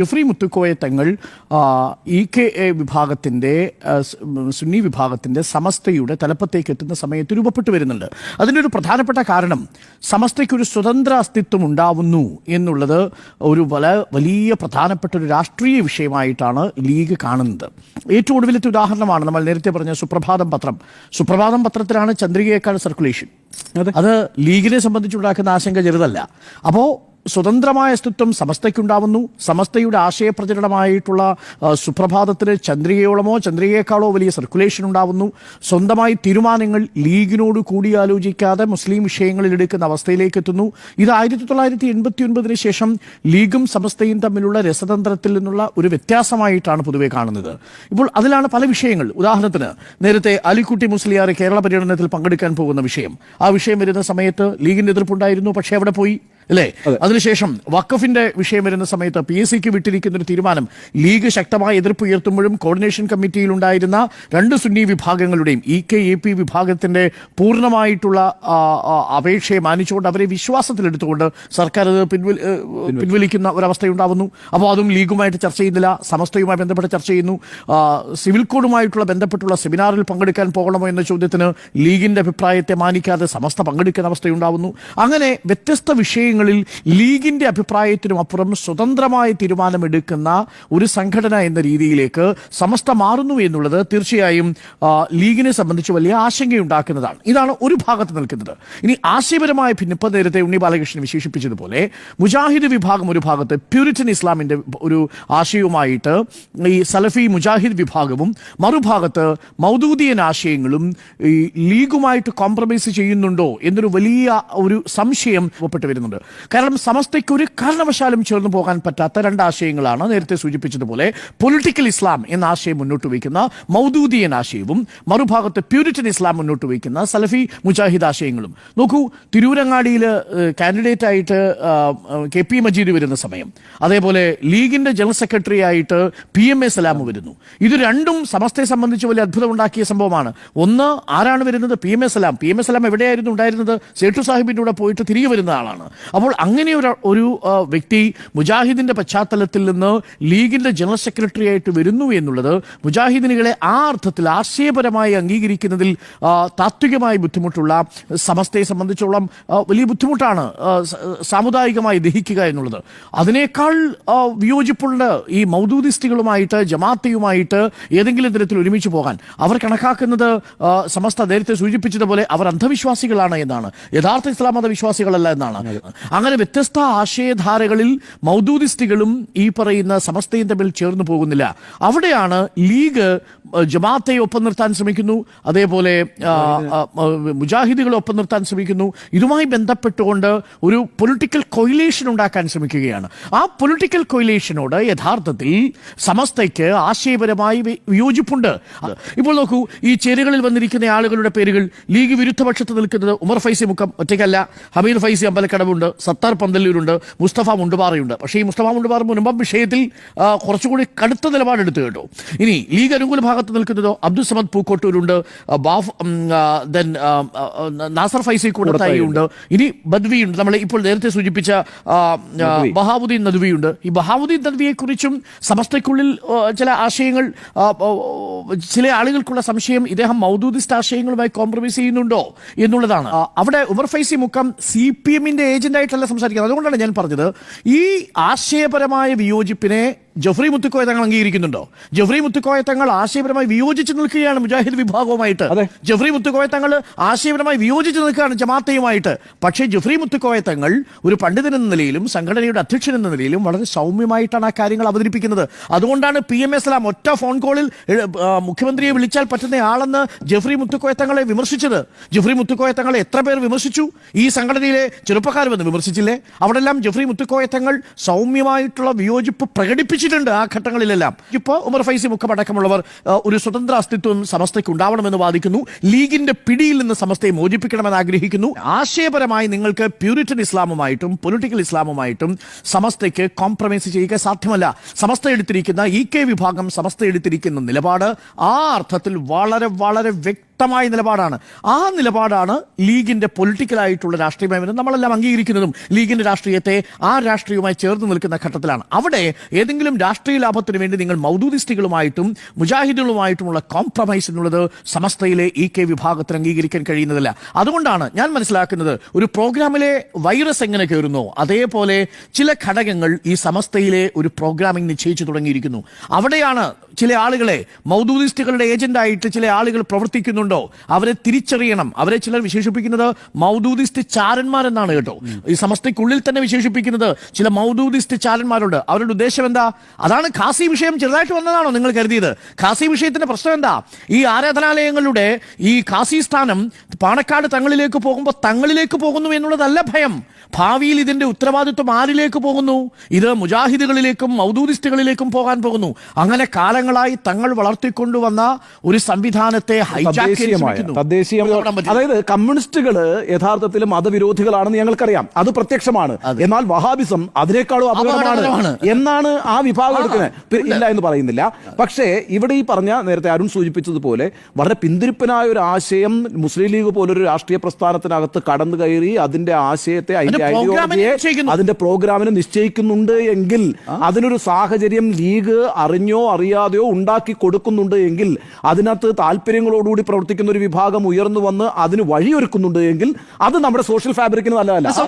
ജുഫ്രി Muthukoya Thangal E K A വിഭാഗത്തിന്റെ സുന്നി വിഭാഗത്തിന്റെ സമസ്തയുടെ തലപ്പത്തേക്ക് എത്തുന്ന സമയത്ത് രൂപപ്പെട്ടു വരുന്നുണ്ട്. അതിന്റെ ഒരു പ്രധാനപ്പെട്ട കാരണം സമസ്തയ്ക്കൊരു സ്വതന്ത്ര അസ്തിത്വം ഉണ്ടാവുന്നു എന്നുള്ളത് ഒരു വല വലിയ പ്രധാനപ്പെട്ട ഒരു രാഷ്ട്രീയ വിഷയമായിട്ടാണ് ലീഗ് കാണുന്നത്. ഏറ്റവും ഒടുവിലത്തെ ഉദാഹരണമാണ് നമ്മൾ നേരത്തെ പറഞ്ഞ സുപ്രഭാതം പത്രം. സുപ്രഭാതം പത്രത്തിലാണ് ചന്ദ്രികയേക്കാൾ സർക്കുലേഷൻ അത്. ലീഗിനെ സംബന്ധിച്ചുണ്ടാക്കുന്ന ആശങ്ക ചെറുതല്ല. അപ്പോൾ സ്വതന്ത്രമായ അസ്തിത്വം സമസ്തയ്ക്കുണ്ടാവുന്നു. സമസ്തയുടെ ആശയപ്രചരണമായിട്ടുള്ള സുപ്രഭാതത്തിന് ചന്ദ്രികയോളമോ ചന്ദ്രികയേക്കാളോ വലിയ സർക്കുലേഷൻ ഉണ്ടാവുന്നു. സ്വന്തമായി തീരുമാനങ്ങൾ ലീഗിനോട് കൂടിയാലോചിക്കാതെ മുസ്ലിം വിഷയങ്ങളിൽ എടുക്കുന്ന അവസ്ഥയിലേക്ക് എത്തുന്നു. ഇത് ആയിരത്തി തൊള്ളായിരത്തി എൺപത്തി ഒൻപതിന് ശേഷം ലീഗും സമസ്തയും തമ്മിലുള്ള രസതന്ത്രത്തിൽ നിന്നുള്ള ഒരു വ്യത്യാസമായിട്ടാണ് പൊതുവെ കാണുന്നത്. ഇപ്പോൾ അതിലാണ് പല വിഷയങ്ങൾ. ഉദാഹരണത്തിന് നേരത്തെ അലിക്കുട്ടി മുസ്ലിയാർ കേരള പര്യടനത്തിൽ പങ്കെടുക്കാൻ പോകുന്ന വിഷയം. ആ വിഷയം വരുന്ന സമയത്ത് ലീഗിന്റെ എതിർപ്പുണ്ടായിരുന്നു പക്ഷേ അവിടെ പോയി? അല്ലേ? അതിനുശേഷം വഖഫിന്റെ വിഷയം വരുന്ന സമയത്ത് പി എസ് സിക്ക് വിട്ടിരിക്കുന്ന ഒരു തീരുമാനം ലീഗ് ശക്തമായ എതിർപ്പ് ഉയർത്തുമ്പോഴും കോർഡിനേഷൻ കമ്മിറ്റിയിൽ ഉണ്ടായിരുന്ന രണ്ട് സുന്നി വിഭാഗങ്ങളുടെയും ഇ കെ എ പി വിഭാഗത്തിന്റെ പൂർണമായിട്ടുള്ള അപേക്ഷയെ മാനിച്ചുകൊണ്ട് അവരെ വിശ്വാസത്തിലെടുത്തുകൊണ്ട് സർക്കാർ അത് പിൻവലിക്കുന്ന ഒരവസ്ഥയുണ്ടാവുന്നു. അപ്പോൾ അതും ലീഗുമായിട്ട് ചർച്ച ചെയ്യുന്നില്ല സമസ്തയുമായി ബന്ധപ്പെട്ട് ചർച്ച ചെയ്യുന്നു. സിവിൽ കോഡുമായിട്ടുള്ള ബന്ധപ്പെട്ടുള്ള സെമിനാറിൽ പങ്കെടുക്കാൻ പോകണമോ എന്ന ചോദ്യത്തിന് ലീഗിന്റെ അഭിപ്രായത്തെ മാനിക്കാതെ സമസ്ത പങ്കെടുക്കുന്ന അവസ്ഥയുണ്ടാവുന്നു. അങ്ങനെ വ്യത്യസ്ത വിഷയങ്ങളിൽ ലീഗിന്റെ അഭിപ്രായത്തിനും അപ്പുറം സ്വതന്ത്രമായി തീരുമാനമെടുക്കുന്ന ഒരു സംഘടന എന്ന രീതിയിലേക്ക് സമസ്ത മാറുന്നു എന്നുള്ളത് തീർച്ചയായും ലീഗിനെ സംബന്ധിച്ച് വലിയ ആശങ്കയുണ്ടാക്കുന്നതാണ്. ഇതാണ് ഒരു ഭാഗത്ത് നിൽക്കുന്നത്. ഇനി ആശയപരമായ ഭിന്നിപ്പ് നേരത്തെ ഉണ്ണി ബാലകൃഷ്ണൻ വിശേഷിപ്പിച്ചതുപോലെ മുജാഹിദ് വിഭാഗം ഒരു ഭാഗത്ത് പ്യൂരിറ്റൻ ഇസ്ലാമിന്റെ ഒരു ആശയവുമായിട്ട് ഈ സലഫി മുജാഹിദ് വിഭാഗവും മറുഭാഗത്ത് മൗദൂദിയൻ ആശയങ്ങളും ഈ ലീഗുമായിട്ട് കോംപ്രമൈസ് ചെയ്യുന്നുണ്ടോ എന്നൊരു വലിയ ഒരു സംശയം രൂപപ്പെട്ടു വരുന്നുണ്ട്. കാരണം സമസ്തയ്ക്ക് ഒരു കാരണവശാലും ചേർന്ന് പോകാൻ പറ്റാത്ത രണ്ട് ആശയങ്ങളാണ് നേരത്തെ സൂചിപ്പിച്ചതുപോലെ പൊളിറ്റിക്കൽ ഇസ്ലാം എന്ന ആശയം മുന്നോട്ട് വയ്ക്കുന്ന മൗദൂദിയൻ ആശയവും മറുഭാഗത്ത് പ്യൂരിറ്റൻ ഇസ്ലാം മുന്നോട്ട് വയ്ക്കുന്ന സലഫി മുജാഹിദ് ആശയങ്ങളും. നോക്കൂ തിരൂരങ്ങാടിയിൽ കാൻഡിഡേറ്റ് ആയിട്ട് കെ പി മജീദ് വരുന്ന സമയം. അതേപോലെ ലീഗിന്റെ ജനറൽ സെക്രട്ടറി ആയിട്ട് പി എം എ സലാം വരുന്നു. ഇത് രണ്ടും സമസ്തയെ സംബന്ധിച്ച് വലിയ അത്ഭുതം ഉണ്ടാക്കിയ സംഭവമാണ്. ഒന്ന് ആരാണ് വരുന്നത്? P M A Salam. P M A Salam എവിടെയായിരുന്നു ഉണ്ടായിരുന്നത്? സേട്ടു സാഹിബിന്റെ കൂടെ പോയിട്ട് തിരികെ വരുന്ന ആളാണ്. അപ്പോൾ അങ്ങനെ ഒരു ഒരു വ്യക്തി മുജാഹിദിന്റെ പശ്ചാത്തലത്തിൽ നിന്ന് ലീഗിന്റെ ജനറൽ സെക്രട്ടറി ആയിട്ട് വരുന്നു എന്നുള്ളത് മുജാഹിദിനുകളെ ആ അർത്ഥത്തിൽ ആശയപരമായി അംഗീകരിക്കുന്നതിൽ താത്വികമായി ബുദ്ധിമുട്ടുള്ള സമസ്തയെ സംബന്ധിച്ചോളം വലിയ ബുദ്ധിമുട്ടാണ് സാമുദായികമായി ദഹിക്കുക എന്നുള്ളത്. അതിനേക്കാൾ വിയോജിപ്പുള്ള ഈ മൗദൂദിസ്റ്റുകളുമായിട്ട് ജമാഅത്തയുമായിട്ട് ഏതെങ്കിലും തരത്തിൽ ഒരുമിച്ച് പോകാൻ അവർ കണക്കാക്കുന്നത് സമസ്ത നേരത്തെ സൂചിപ്പിച്ചതുപോലെ അവർ അന്ധവിശ്വാസികളാണ് എന്നാണ്. യഥാർത്ഥ ഇസ്ലാം മത വിശ്വാസികളല്ല എന്നാണ്. അങ്ങനെ വ്യത്യസ്ത ആശയധാരകളിൽ മൗദൂദിസ്റ്റുകളും ഈ പറയുന്ന സമസ്തയും തമ്മിൽ ചേർന്നു പോകുന്നില്ല. അവിടെയാണ് ലീഗ് ജമാഅത്തെ ഒപ്പം നിർത്താൻ ശ്രമിക്കുന്നു. അതേപോലെ മുജാഹിദുകളെ ഒപ്പം നിർത്താൻ ശ്രമിക്കുന്നു. ഇതുമായി ബന്ധപ്പെട്ടുകൊണ്ട് ഒരു പൊളിറ്റിക്കൽ കൊയിലേഷൻ ഉണ്ടാക്കാൻ ശ്രമിക്കുകയാണ്. ആ പൊളിറ്റിക്കൽ കൊയിലേഷനോട് യഥാർത്ഥത്തിൽ സമസ്തയ്ക്ക് ആശയപരമായി വിയോജിപ്പുണ്ട്. ഇപ്പോൾ നോക്കൂ ഈ ചേരുകളിൽ വന്നിരിക്കുന്ന ആളുകളുടെ പേരുകൾ ലീഗ് വിരുദ്ധപക്ഷത്ത് നിൽക്കുന്നത് ഉമർ ഫൈസി മുഖം ഒറ്റയ്ക്കല്ല. ഹമീദ് ഫൈസി അമ്പലക്കടവുണ്ട്. സത്താർ പന്തല്ലൂരുണ്ട് മുസ്തഫ മുണ്ടുപാറയുണ്ട്. പക്ഷേ ഈ മുസ്തഫ മുണ്ടുപാറ മുൻപം വിഷയത്തിൽ കുറച്ചുകൂടി കടുത്ത നിലപാടെടുത്തു കേട്ടോ. ഇനി ലീഗ് അനുകൂല ഭാഗത്ത് നിൽക്കുന്നതോ അബ്ദുൽ സമദ് പൂക്കോട്ടൂരുണ്ട് ബാഫ് ആ, നാസർ ഫൈസി കൂടത്തായിയുണ്ട്. ഇനി ബദ്വിയുണ്ട്. നമ്മൾ ഇപ്പോൾ നേരത്തെ സൂചിപ്പിച്ച ബഹാവുദ്ദീൻ നദ്വിയുണ്ട്. ഈ ബഹാവുദ്ദീൻ നദ്വിയെക്കുറിച്ചും സമസ്തയ്ക്കുള്ളിൽ ചില ആശയങ്ങൾ ചില ആളുകൾക്കുള്ള സംശയം ഇദ്ദേഹം മൗദൂദിസ്റ്റ് ആശയങ്ങളുമായി കോംപ്രമൈസ് ചെയ്യുന്നുണ്ടോ എന്നുള്ളതാണ്. അവിടെ ഉമർ ഫൈസി മുക്കം സി പി എമ്മിന്റെ ഏജന്റ് ആയിട്ടല്ല സംസാരിക്കുന്നത്. അതുകൊണ്ടാണ് ഞാൻ പറഞ്ഞത് ഈ ആശയപരമായ വിയോജിപ്പിനെ ജഫ്രി മുത്തുക്കോയ തങ്ങൾ അംഗീകരിക്കുന്നുണ്ടോ? ജഫ്രി മുത്തുക്കോയ തങ്ങൾ ആശയപരമായി വിയോജിച്ച് നിൽക്കുകയാണ് മുജാഹിദ് വിഭാഗവുമായിട്ട്. ജഫ്രി മുത്തുക്കോയ തങ്ങൾ ആശയപരമായി വിയോജിച്ച് നിൽക്കുകയാണ് ജമാത്തയുമായിട്ട് പക്ഷേ ജഫ്രി മുത്തുക്കോയ തങ്ങൾ ഒരു പണ്ഡിതൻ എന്ന നിലയിലും സംഘടനയുടെ അധ്യക്ഷൻ എന്ന നിലയിലും വളരെ സൗമ്യമായിട്ടാണ് ആ കാര്യങ്ങൾ അവതരിപ്പിക്കുന്നത്. അതുകൊണ്ടാണ് പി എം എസ് എല്ലാം ഒറ്റ ഫോൺ കോളിൽ മുഖ്യമന്ത്രിയെ വിളിച്ചാൽ പറ്റുന്ന ആളെന്ന് ജഫ്രി മുത്തുക്കോയ തങ്ങളെ വിമർശിച്ചത്. ജഫ്രി മുത്തുക്കോയ തങ്ങളെ എത്ര പേർ വിമർശിച്ചു? ഈ സംഘടനയിലെ ചെറുപ്പക്കാർ വന്ന് വിമർശിച്ചില്ലേ? അവിടെല്ലാം ജഫ്രി മുത്തുക്കോയ തങ്ങൾ സൗമ്യമായിട്ടുള്ള വിയോജിപ്പ് പ്രകടിപ്പിച്ചിട്ടുണ്ട് ആ ഘട്ടങ്ങളിലെല്ലാം. ഇപ്പോൾ ഉമർ ഫൈസി മുഖം അടക്കമുള്ളവർ ഒരു സ്വതന്ത്ര അസ്തിത്വം സമസ്തയ്ക്ക് ഉണ്ടാവണമെന്ന് വാദിക്കുന്നു. ലീഗിന്റെ പിടിയിൽ നിന്ന് സമസ്തയെ മോചിപ്പിക്കണമെന്ന് ആഗ്രഹിക്കുന്നു. ആശയപരമായി നിങ്ങൾക്ക് പ്യൂരിറ്റൻ ഇസ്ലാമുമായിട്ടും പൊളിറ്റിക്കൽ ഇസ്ലാമുമായിട്ടും സമസ്തയ്ക്ക് കോംപ്രമൈസ് ചെയ്യുക സാധ്യമല്ല. സമസ്ത എടുത്തിരിക്കുന്ന ഇ കെ വിഭാഗം സമസ്ത എടുത്തിരിക്കുന്ന നിലപാട് ആ അർത്ഥത്തിൽ വളരെ വളരെ വ്യക്ത ശക്തമായ നിലപാടാണ്. ആ നിലപാടാണ് ലീഗിന്റെ പൊളിറ്റിക്കലായിട്ടുള്ള രാഷ്ട്രീയമായി നമ്മളെല്ലാം അംഗീകരിക്കുന്നതും ലീഗിന്റെ രാഷ്ട്രീയത്തെ ആ രാഷ്ട്രീയവുമായി ചേർന്ന് നിൽക്കുന്ന ഘട്ടത്തിലാണ്. അവിടെ ഏതെങ്കിലും രാഷ്ട്രീയ ലാഭത്തിന് വേണ്ടി നിങ്ങൾ മൗദൂദിസ്റ്റുകളുമായിട്ടും മുജാഹിദുകളുമായിട്ടുമുള്ള കോംപ്രമൈസ് എന്നുള്ളത് സമസ്തയിലെ ഇ കെ വിഭാഗത്തിന് അംഗീകരിക്കാൻ കഴിയുന്നതല്ല. അതുകൊണ്ടാണ് ഞാൻ മനസ്സിലാക്കുന്നത് ഒരു പ്രോഗ്രാമിലെ വൈറസ് എങ്ങനെ കയറുന്നോ അതേപോലെ ചില ഘടകങ്ങൾ ഈ സമസ്തയിലെ ഒരു പ്രോഗ്രാമിംഗ് നിശ്ചയിച്ചു തുടങ്ങിയിരിക്കുന്നു. അവിടെയാണ് ചില ആളുകളെ മൗദൂദിസ്റ്റുകളുടെ ഏജന്റായിട്ട് ചില ആളുകൾ പ്രവർത്തിക്കുന്നുണ്ടോ അവരെ തിരിച്ചറിയണം. അവരെ ചിലർ വിശേഷിപ്പിക്കുന്നത് മൗദൂദിസ്റ്റ് ചാരന്മാരെന്നാണ് കേട്ടോ. ഈ സമസ്തയ്ക്കുള്ളിൽ തന്നെ വിശേഷിപ്പിക്കുന്നത് ചില മൗദൂദിസ്റ്റ് ചാരന്മാരുണ്ട്. അവരുടെ ഉദ്ദേശം എന്താ? അതാണ് ഖാസി വിഷയം ചെറുതായിട്ട് വന്നതാണോ നിങ്ങൾ കരുതിയത്? ഖാസി വിഷയത്തിന്റെ പ്രശ്നം എന്താ? ഈ ആരാധനാലയങ്ങളുടെ ഈ ഖാസി സ്ഥാനം പാണക്കാട് തങ്ങളിലേക്ക് പോകുമ്പോൾ തങ്ങളിലേക്ക് പോകുന്നു എന്നുള്ളതല്ല ഭയം. ഭാവിയിൽ ഇതിന്റെ ഉത്തരവാദിത്വം ആരിലേക്ക് പോകുന്നു? ഇത് മുജാഹിദുകളിലേക്കും മൗദൂദിസ്റ്റുകളിലേക്കും പോകാൻ പോകുന്നു. അങ്ങനെ കാലങ്ങളായി തങ്ങൾ വളർത്തിക്കൊണ്ടുവന്ന ഒരു സംവിധാനത്തെ hijack തദ്ദേശീയമായ ശ്രമിക്കുന്നു. തദ്ദേശീയ ഇടപെടാൻ പറ്റില്ല. അതായത് കമ്മ്യൂണിസ്റ്റുകൾ യഥാർത്ഥത്തിൽ മതവിരോധികളാണെന്ന് ഞങ്ങൾക്കറിയാം. അത് പ്രത്യക്ഷമാണ്. എന്നാൽ വഹാബിസം അതിനേക്കാളും അപകടമാണ്. എന്നാണ് ആ വിഭാഗം എടുക്കുന്നത്. ഇല്ല എന്ന് പറയുന്നില്ല. പക്ഷേ ഇവിടെ ഈ പറഞ്ഞ നേരത്തെ അരുൺ സൂചിപ്പിച്ചതുപോലെ വളരെ പിന്തിരിപ്പനായ ഒരു ആശയം മുസ്ലിം ലീഗ് പോലൊരു രാഷ്ട്രീയ പ്രസ്ഥാനത്തിനകത്ത് കടന്നു കയറി അതിന്റെ ആശയത്തെ അതിന്റെ ഐഡിയോളജിയെ അതിന്റെ പ്രോഗ്രാമിനെ നിശ്ചയിക്കുന്നുണ്ട് എങ്കിൽ അതിനൊരു സാഹചര്യം ലീഗ് അറിഞ്ഞോ അറിയാതെയോ ഉണ്ടാക്കി കൊടുക്കുന്നുണ്ട് എങ്കിൽ അതിനകത്ത് താല്പര്യങ്ങളോടുകൂടി പ്രവർത്തിക്കുന്ന ഒരു വിഭാഗം ഉയർന്നു വന്ന് അതിന് വഴിയൊരുക്കുന്നുണ്ട് എങ്കിൽ അത് നമ്മുടെ സോഷ്യൽ ഫാബ്രിക്കിന് നല്ലതല്ല.